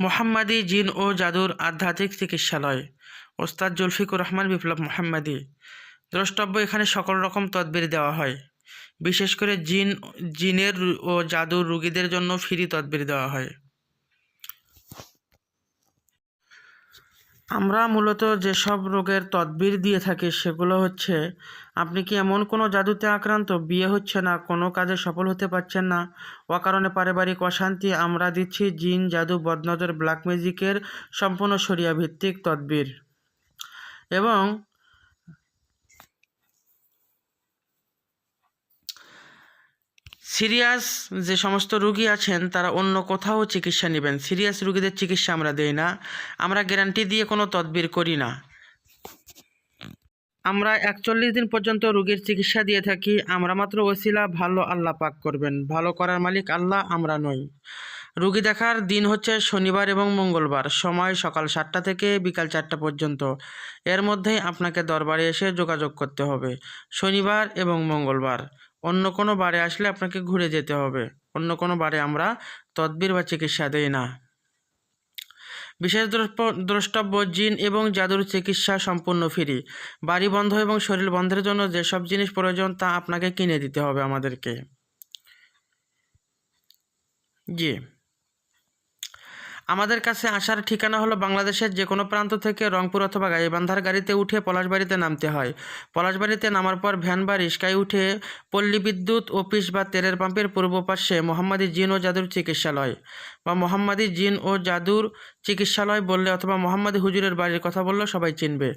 মোহাম্মদী জিন ও জাদুর আধ্যাত্মিক চিকিৎসালয়। ওস্তাদ জুলফিকুর রহমান বিপ্লব মোহাম্মাদি। দ্রষ্টব্য, এখানে সকল রকম তদবির দেওয়া হয়। বিশেষ করে জিন, জিনের ও জাদুর রুগীদের জন্য ফ্রি তদবির দেওয়া হয়। আমরা মূলত যেসব রোগের তদবির দিয়ে থাকি সেগুলো হচ্ছে, আপনি কি এমন কোনো জাদুতে আক্রান্ত, বিয়ে হচ্ছে না, কোনো কাজে সফল হতে পারছেন না, অকারণে পারিবারিক অশান্তি, আমরা দিচ্ছি জিন, জাদু, বদনজর ব্ল্যাক ম্যাজিকের সম্পূর্ণ সরিয়া ভিত্তিক তদবির। এবং সিরিয়াস যে সমস্ত রুগী আছেন, তারা অন্য কোথাও চিকিৎসা নেবেন। সিরিয়াস রুগীদের চিকিৎসা আমরা দেই না। আমরা গ্যারান্টি দিয়ে কোনো তদবির করি না। আমরা একচল্লিশ দিন পর্যন্ত রোগীর চিকিৎসা দিয়ে থাকি। আমরা মাত্র ওসিলা, ভালো আল্লাহ পাক করবেন। ভালো করার মালিক আল্লাহ, আমরা নই। রুগী দেখার দিন হচ্ছে শনিবার এবং মঙ্গলবার, সময় সকাল সাতটা থেকে বিকাল চারটা পর্যন্ত। এর মধ্যেই আপনাকে দরবারে এসে যোগাযোগ করতে হবে। শনিবার এবং মঙ্গলবার। অন্য কোনো বারে আসলে আপনাকে ঘুরে যেতে হবে। অন্য কোনো বারে আমরা তদবির বা চিকিৎসা দেই না। বিশেষ দ্রষ্টব্য, জিন এবং জাদুর চিকিৎসা সম্পূর্ণ ফ্রি। বাড়ি বন্ধ এবং শরীর বন্ধের জন্য যেসব জিনিস প্রয়োজন তা আপনাকে কিনে দিতে হবে আমাদেরকে। জি। আমাদের কাছে আসার ঠিকানা হলো বাংলাদেশের যে কোনো প্রান্ত থেকে রংপুর অথবা গাইবান্ধার গাড়িতে উঠে পলাশবাড়িতে নামতে হয়। পলাশবাড়িতে নামার পর ভ্যান বা রিস্কায় উঠে পল্লী বিদ্যুৎ, অফিস বা তেলের পাম্পের পূর্ব পাশে মোহাম্মদী জিন ও জাদুর চিকিৎসালয়। বা মোহাম্মদী জিন ও জাদুর চিকিৎসালয় বললে অথবা মোহাম্মদী হুজুরের বাড়ির কথা বললে সবাই চিনবে।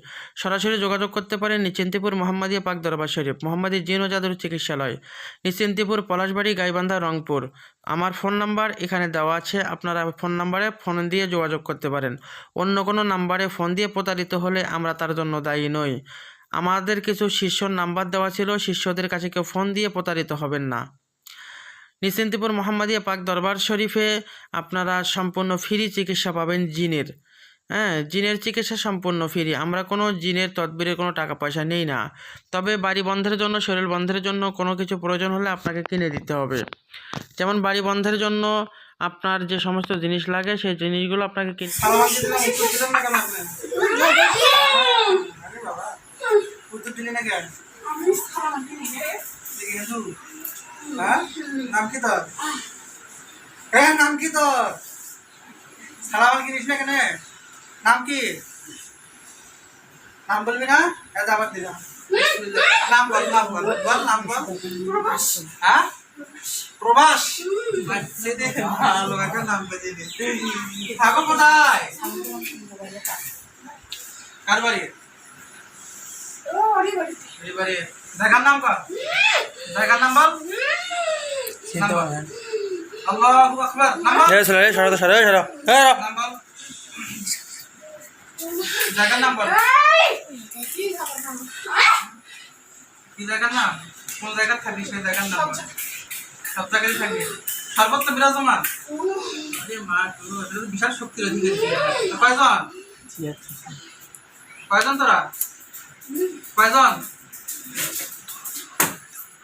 সরাসরি যোগাযোগ করতে পারেন নিশ্চিন্তিপুর মোহাম্মদিয়া পাক দরবার শরীফ, মোহাম্মদী জিন ও জাদুর চিকিৎসালয়, নিশ্চিন্তিপুর পলাশবাড়ি, গাইবান্ধা, রংপুর। আমার ফোন নাম্বার এখানে দেওয়া আছে, আপনারা ফোন নাম্বারে ফোন দিয়ে যোগাযোগ করতে পারেন। অন্য কোনো নাম্বারে ফোন দিয়ে প্রতারিত হলে আমরা তার জন্য দায়ী নই। আমাদের কিছু শিষ্যর নাম্বার দেওয়া ছিল, শিষ্যদের কাছে কেউ ফোন দিয়ে প্রতারিত হবেন না। নিশ্চিন্তিপুর মোহাম্মদিয়া পাক দরবার শরীফে আপনারা সম্পূর্ণ ফ্রি চিকিৎসা পাবেন জিনের। হ্যাঁ জিনের চিকিৎসা সম্পূর্ণ ফ্রি। আমরা কোনো জিনের তদবিরের কোনো টাকা পয়সা নেই না। তবে বাড়ি বন্ধের জন্য শরীর বন্ধের জন্য কোনো কিছু প্রয়োজন হলে আপনাকে কিনে দিতে হবে। যেমন বাড়ি বন্ধের জন্য আপনার যে সমস্ত জিনিস লাগে সেই জিনিসগুলো আপনাকে কিনে সালাম হ্যাঁ? নাম কি তোর? হ্যাঁ নাম কি তোর? সালাম কিনিস না কেন নাম কি? নাম বলবি না? হ্যাঁ আবার দিলাম নাম বল নাম বল বল নাম বল। হ্যাঁ? প্রবাস আচ্ছা ভালো একটা নাম বেঁধে দে। থাকো কোথায়? কার বাড়ি? জায়গার নাম কর। জায়গার নাম বল। নাম বল। আল্লাহু আকবার নাম বল সরো সরো সরো নাম বল জায়গার নাম বল। কি জায়গার নাম? কোন জায়গায় থাকবি সেই জায়গার নাম সব জায়গায় থাকবি। সর্বত্র বিরাজমান। আরে মা তুই বিশাল শক্তির অধিকারী কয়জন? কয়জন তোরা? কয়জন?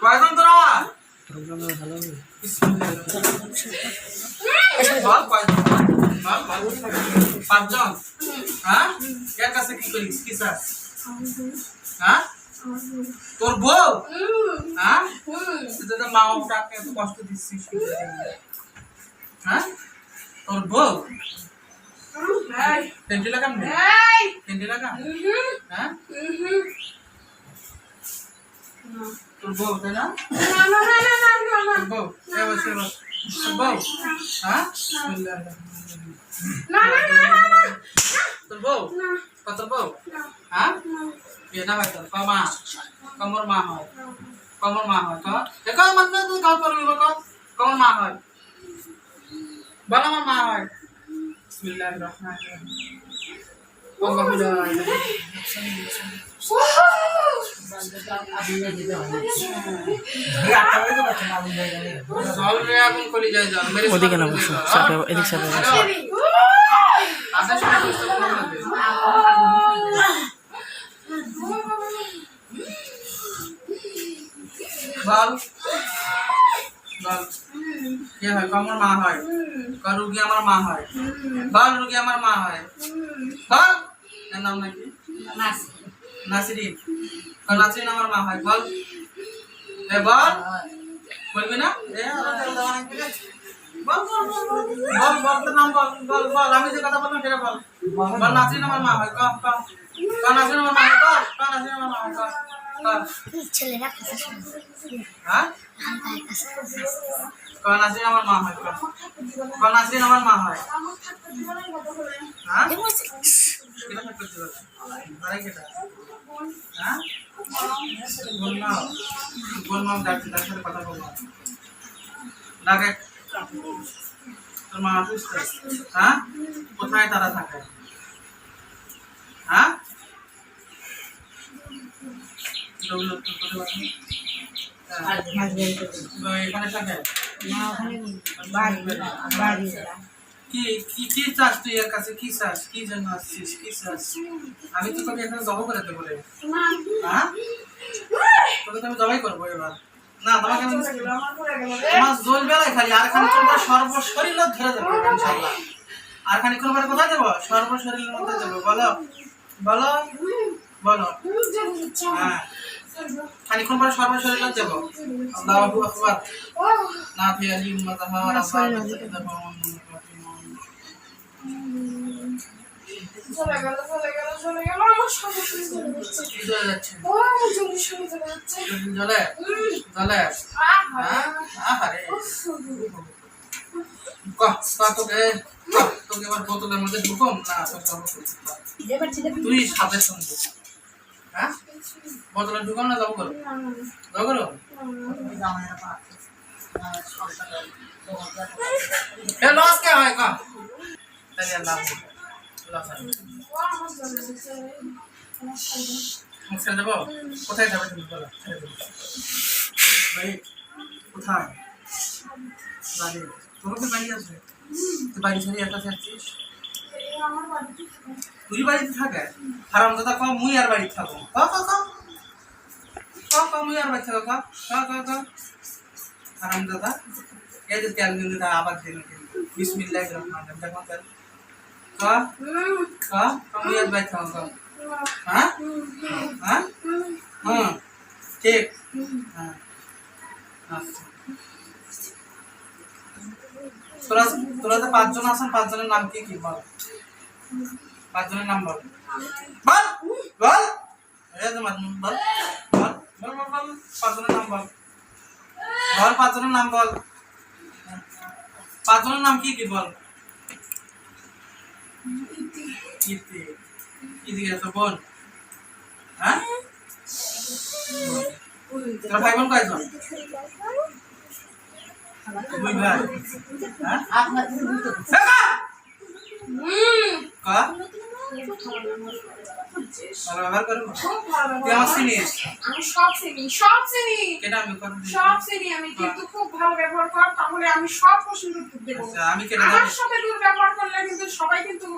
কয়জন তোরা? বল পাঁচজন হ্যাঁ এর কাছে কি করিস কি চাস হ্যাঁ তোর বউ হ্যাঁ তুই তো মা বাবাকে এত কষ্ট দিচ্ছিস হ্যাঁ তোর বউ টেন্টি লাগাম নে টেন্টি লাগাম হ্যাঁ তোর বউ তাই না বউ হ্যাঁ তোর বউ কত বউ হ্যাঁ বিয়ে না তোর কমা কমর মা হয় কমর মা হয় কহ দেখো মত তুই করবি কহ কমর মা হয় বল আমার মা হয় বিসমিল্লাহির রহমানির রহিম ওদিকে না বসো সাপে এদিক সাপে বসো। আচ্ছা শুনে কে হয় কমর মা হয়। কর রুগী আমার মা হয়। বল রুগী আমার মা হয়। বল। এর নাম নাকি? নাসরিন। কর নাসরিন আমার মা হয়। বল। এ বল। বলবি না? এ। বল বল বল তোর নাম বল বল বল। আমি যে কথা বললাম সেটা বল। বল নাসরিন আমার মা হয়। কর কর কর নাসরিন আমার মা হয়। কর কর নাসরিন আমার মা হয়। কর ছেলেরা কথা শোনে হ্যাঁ? কর নাসরিন আমার মা হয় কর নাসরিন আমার মা হয় করতে তার মা কোথায় তারা থাকে হ্যাঁ লোকগুলো তো কোথায় থাকে? আমি তো তোকে এখানে জব করে দেবো হ্যাঁ? তোকে তো আমি জবাই করব এবার। না, তোমাকে জোল বেলায় খালি আর খানি তোমার সর্বশরীর ধরে দেবো ইনশাল্লাহ আর খানি কোন কোথায় দেবো? সর্বশরীরের মধ্যে দেবো। বলো। বলো। বলো। হ্যাঁ। খানিক্ষণ পরে সর্বশরীর দেবো। আল্লাহু আকবার। না ফিয়ালি উম্মাতাহা ওয়া চলে গেল চলে গেল চলে গেল আমার সঙ্গে চলে যাচ্ছে চলে যাচ্ছে ও জলদি শুয়ে চলে যাচ্ছে জলে জলে আহারে। কহ কহ তোকে তোকে এবার বোতলের মধ্যে ঢুকম না তুই সাথে সঙ্গে। হ্যাঁ? বোতলে ঢুকাম না যাব করো। যাব করো? লস কে হয় আর লাভ। লস ছেড়ে দেবো? কোথায় যাবে তুমি বলো? ভাই কোথায়? বাড়ি। তোর তো বাড়ি আছে। তুই বাড়ি ছেড়ে একা থাকছিস? এই আমার বাড়িতে থাকে। তুই বাড়িতে থাকে হারাম দাদা কম, মুই আর বাড়িতে থাকো ক ক ক? ক ক, মুই আর বাড়িতে থাকো ক? ক ক ক? হারাম দাদা। যে তেল দিন দিদা আবার দিন কিন্তু। বিসমিল্লাহির রহমানির রহিম। দেখো তেল। ক? হুম, ক? ক মুই আর বাড়িতে থাকো ক হুম, হ্যাঁ? হ্যাঁ? হুম। ঠিক। হ্যাঁ। আচ্ছা। তোরা তোরা তো পাঁচজন আছেন পাঁচজনের নাম কি কি বল? পাঁচজনের নাম বল। বল! বল। বল। বল বল বল। পাঁচজনের নাম বল। বল পাঁচজনের নাম বল। পাঁচজনের নাম কি কি বল? কীর্তি কীর্তি গেছে বোন হ্যাঁ? তোরা ভাই বোন কয়জন? দুই ভাই। হ্যাঁ! আমি সব চিনি সব চিনি কেটা আমি কথা দিই সব চিনি আমি কিন্তু খুব ভালো ব্যবহার কর তাহলে আমি সব দেবো। আমার করলে কিন্তু সবাই কিন্তু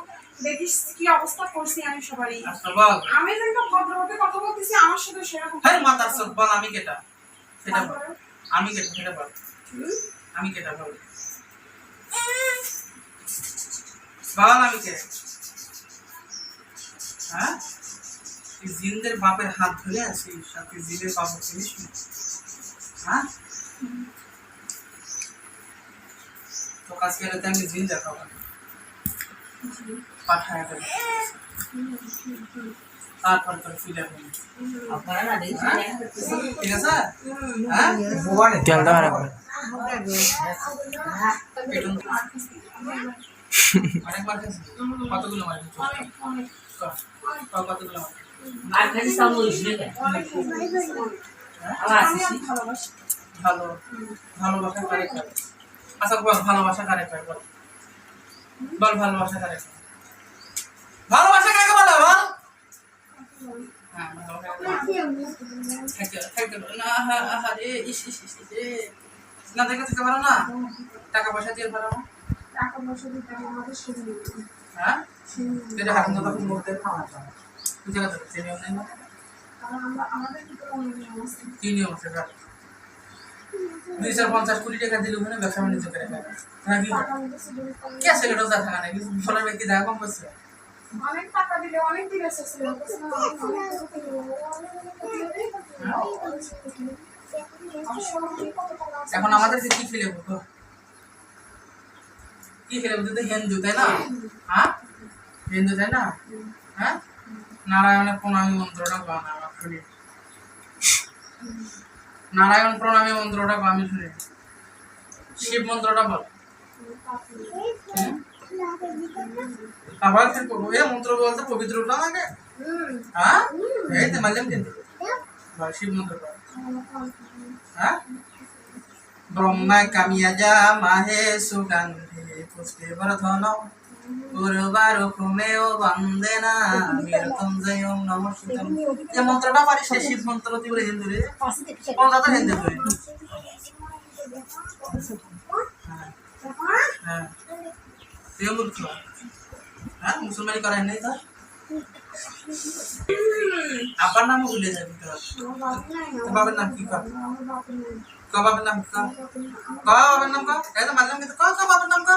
দেখিস কি অবস্থা করছি আমি সবারই বল। আমি যেরকম ভদ্রভাবে কথা বলতেছি আমার সাথে সেরকম হ্যাঁ মাতার সব বল। আমি কেটা? সেটা আমি কেটা সেটা বল। আমি কেটা বল। বল আমি কে? হ্যাঁ? তুই জিনদের বাপের হাত ধরে আছিস আর তুই জিনের বাপ চিনিস হ্যাঁ? তো আজকে রাতে আমি জিন দেখাবো। পাঠায় দেবো। তারপর তোর ফিরে হবে ঠিক আছে? হ্যাঁ? তেল দেওয়ার আর ভালোবাসি ভালো। ভালোবাসা কারে আচ্ছা বল ভালোবাসা কারে বল। বল ভালোবাসা কারে করে ভালোবাসা কাকে বলে বল? হ্যাঁ না। না না? টাকা পয়সা দিয়ে ভালো না? আমাদের হ্যাঁ এটা হাত মতো যে আমাদের পঞ্চাশ কোটি টাকা দিলে ওখানে ব্যবসা বাণিজ্য করে ব্যক্তি দেখা কম করছে এখন আমাদেরকে কি খেলে? বলতো কি বলতো হিন্দু, তাই না? হ্যাঁ? হিন্দু, তাই না? হ্যাঁ? নারায়ণের প্রণামী মন্ত্রটা গান আমার শুনি। নারায়ণ প্রণামী মন্ত্রটা আমি শুনি। শিব মন্ত্রটা বল? আবার এ মন্ত্র বলতে পবিত্র উঠলাম আগে হ্যাঁ? এই তো মানলাম কিন্তু। শিব মন্ত্র। হ্যাঁ? ব্রহ্মা কামিয়া যা মাহে সুগন্ধে পুষ্পে বর্ধন গুরুবার কুমেও বন্দে না মৃত্যুঞ্জয় নম শিতম যে মন্ত্রটা তুই বলে হিন্দু রে কোন দাদা হিন্দু তুই হ্যাঁ হ্যাঁ তুইও মূর্খ হ্যাঁ মুসলমানি করাই নাই তো আব্বার নামও ভুলে যাবি তো তোর বাবার নাম কি কর ক বাবার নাম ক ক বাবার নাম ক এই তো মানলাম কিন্তু ক ক বাবার নাম ক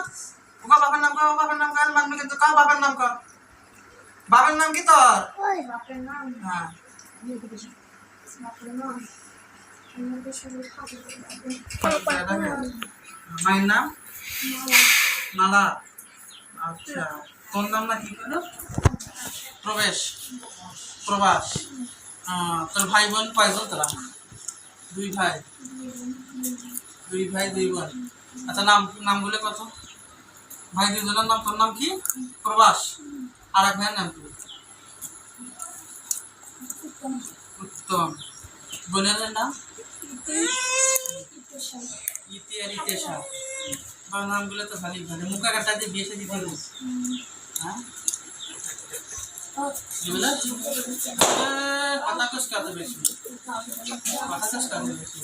ক বাবার নাম ক বাবার নাম ক আমি মানবো কিন্তু ক বাবার নাম ক বাবার নাম কি তোর বাপের নাম হ্যাঁ বাপের নাম মায়ের নাম মালা আচ্ছা তোর নাম না কি করল প্রবেশ, প্রবাস। তোর ভাই বোন কয়জন তোরা? দুই ভাই। দুই ভাই, দুই বোন। আচ্ছা নাম নামগুলো কত? ভাই দুজনের নাম, তোর নাম কি? প্রবাস। আর এক ভাইয়ের নাম কি? উত্তম। বোনের নাম ইতি নামগুলো তো ভালোই ভালো। মুখা কাটা দিয়ে বিয়ে দিতে হ্যাঁ? কি বলে? এ, কথা কস কাতে বেশি কথা কস কাতে বেশি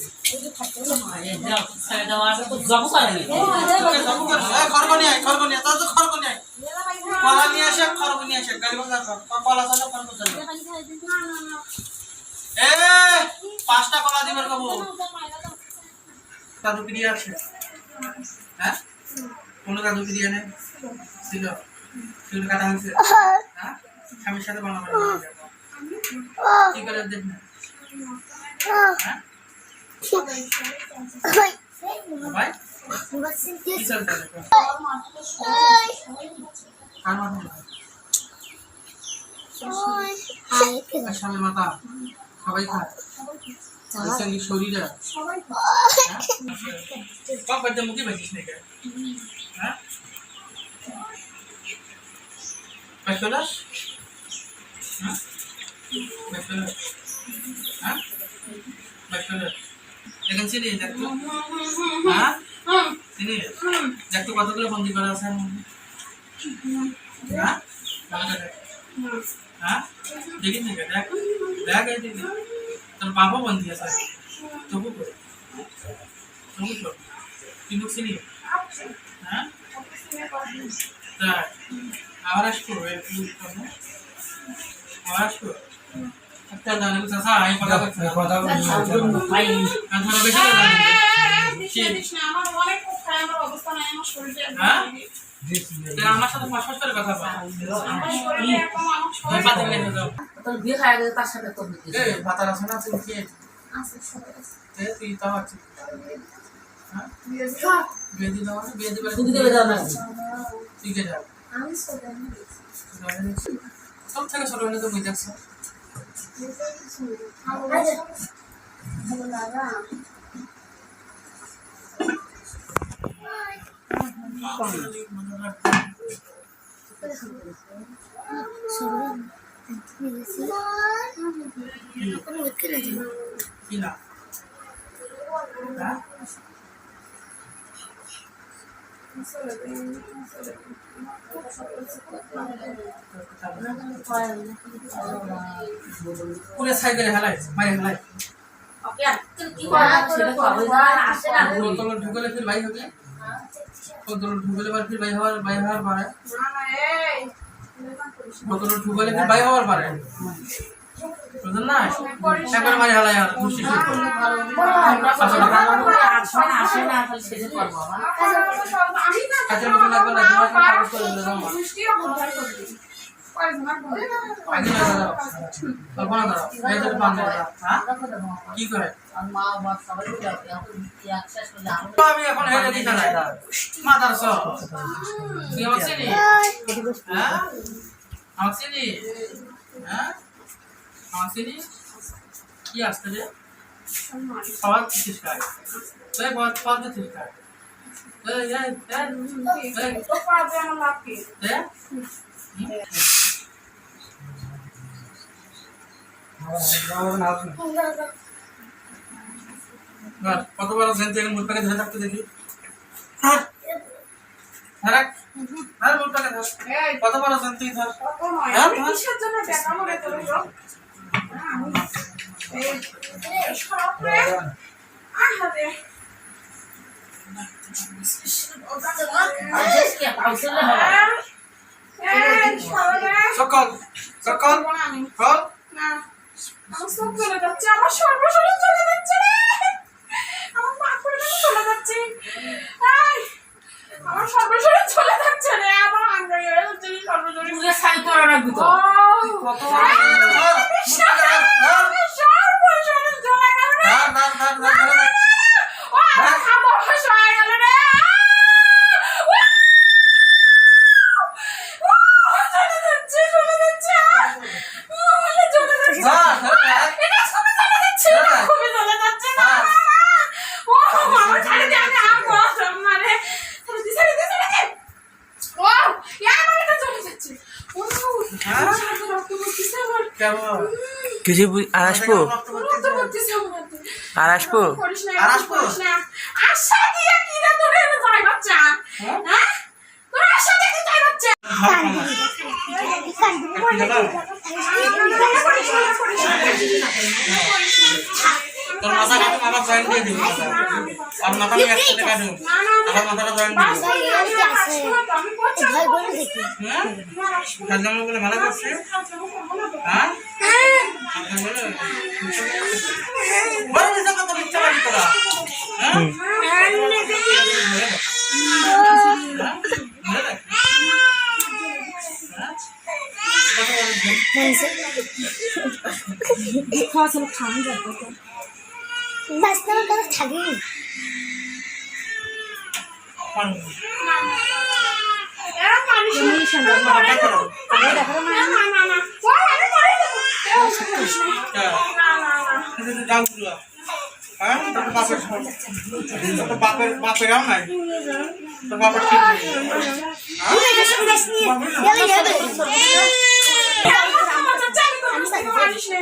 যাব কেন? এ, খড়গ নিয়ে আয়, খড়গ আয়, তো খড়গ আয়। কলা আসে, আসে, পাঁচটা দিবার কবো হ্যাঁ কোনো কাজু ক্রিয়া নেই ছিল কাটা হয়েছে হ্যাঁ স্বামীর সাথে বানাবো কি করে দেখ না হ্যাঁ? স্বামীর মাথা? সবাই খায়। শরীরে। হ্যাঁ? মুখে বেশিস নাকি? হ্যাঁ ব্যাচেলার হ্যাঁ ব্যাচেলার হ্যাঁ ব্যাচেলার এখন চিনি দেখতো হ্যাঁ চিনি দেখতো কতগুলো বন্দি করা আছে হ্যাঁ দেখ। হ্যাঁ দেখিস দেখ দেখ দেখি তোর বাবা বন্দি আছে তবু করে তবু চিনি হ্যাঁ আবার আসব আমার সাথে পাঁচ করে কথা তোর সাথে ভাতার আছে না তুই আছে আছে। তাও আছিস বিয়ে দিলে মানে বিয়ে দিবে দেবে না তুই কে যাও আমি না। সব থেকে ছোট হলে তো বুঝে যাচ্ছে ভালো লাগা। কি না হ্যাঁ পুরে সাইকেলে হেলাই মারে হেলাই ঢুকলে ফির ভাই হবে ঢুকলে ফির ভাই হওয়ার ভাই হওয়ার পারে। ঢুকলে ফির ভাই হওয়ার পারে। বুঝলেন না একবার মারি হালাই আর খুশি কি করে? আমি এখন চিনি হ্যাঁ? আমার চিনি হ্যাঁ? আমার কি আসতে রে? সবার কিছু খায় এই বাদ বাদ দিতে খায় এই এই এই। এই তো পারবে আমার লাভ কি? এই আর কতবার সেন থেকে মুখটাকে ধরে থাকতে দেখি? ধর ধর আর মুখটাকে ধর। কতবার সেন তুই ধর? হ্যাঁ, কিসের জন্য দেখা তোর সকাল সকাল না চলে যাচ্ছে আমার সর্বশরীর চলে যাচ্ছে রে আমার পা করে চলে যাচ্ছে আমার সর্বশরীর চলে যাচ্ছে রে আমার আঙ্গাই হয়ে যাচ্ছে সর্বশরীর পুজো সাই করা রাখবি তো ও কতবার সর্বশরীর চলে গেল রে ধর ধর ধর ধর ধর ও আমার খামোশ হয়ে গেল রে ও, চলে যাচ্ছে চলে যাচ্ছে ও, বলে চলে যাচ্ছে ধর ধর এটা খুবই চলে যাচ্ছে এটা খুবই চলে যাচ্ছে না ও আমার ছাড়ে দে আমি আর বসম মানে ছাড়ে দে ছাড়ে দে ছাড়ে দে ও ইয়া আমার এটা চলে যাচ্ছে ও হ্যাঁ? ছাড়ে রক্ত পড়তেছে আমার কেমন কিছু আর আসব? আর আসব? আর আসব? আশা দিয়ে কি রে তোর যাই বাচ্চা? হ্যাঁ? তোর আশা দিয়ে যাই বাচ্চা? না না তোর মাথা কাটুন আমার জয়েন দিয়ে দিবি আর মাথা আমি একসাথে কাটুন না না আমার মাথাটা জয়েন না করছি ভয় করে দেখি হ্যাঁ? বলে ভালো করছে? না। হ্যাঁ? মিথ্যা বাড়ি তোরা হ্যাঁ বাস্তব কথা থাকি এরা পারিস বাপের তোর বাপের বাপেরাও নাই তোর বাপের ঠিক নেই আমার ক্ষমা চাচ্ছে, আমি কোনো কিছু মারিস না।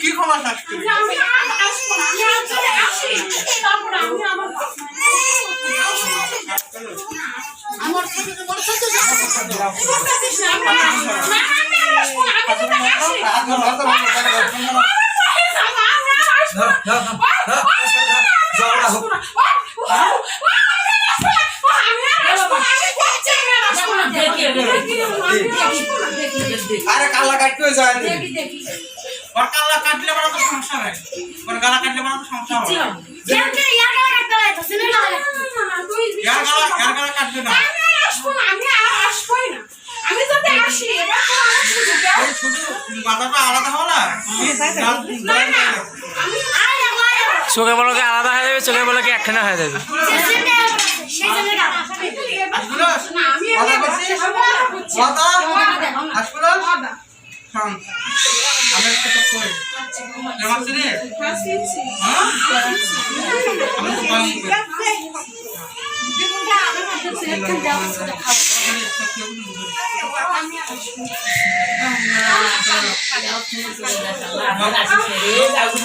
কে? ক্ষমা চাচ্ছি। আমি আসব না আমি আর আসি। তারপর আমি আমার আর কালা কাটতে যায় দেখি দেখি ওর কালা কাটলে বড় তো সমস্যা নাই ওর গালা কাটলে বড় তো সমস্যা হবে ইয়ার গালা ইয়ার গালা কাটবে না আমি যদি আসি এবার তো আমার সুযোগ দাও। এই শুধু মাথাটা আলাদা হলো না না, না, আমি চোখে বলকে আলাদা হয়ে যাবে চোখে বলকে একখানা হয়ে যাবে। 哎呀，这个就是看粮食，看粮食，看粮食，哎呀，这个看粮食就是那啥，那啥，你看粮食。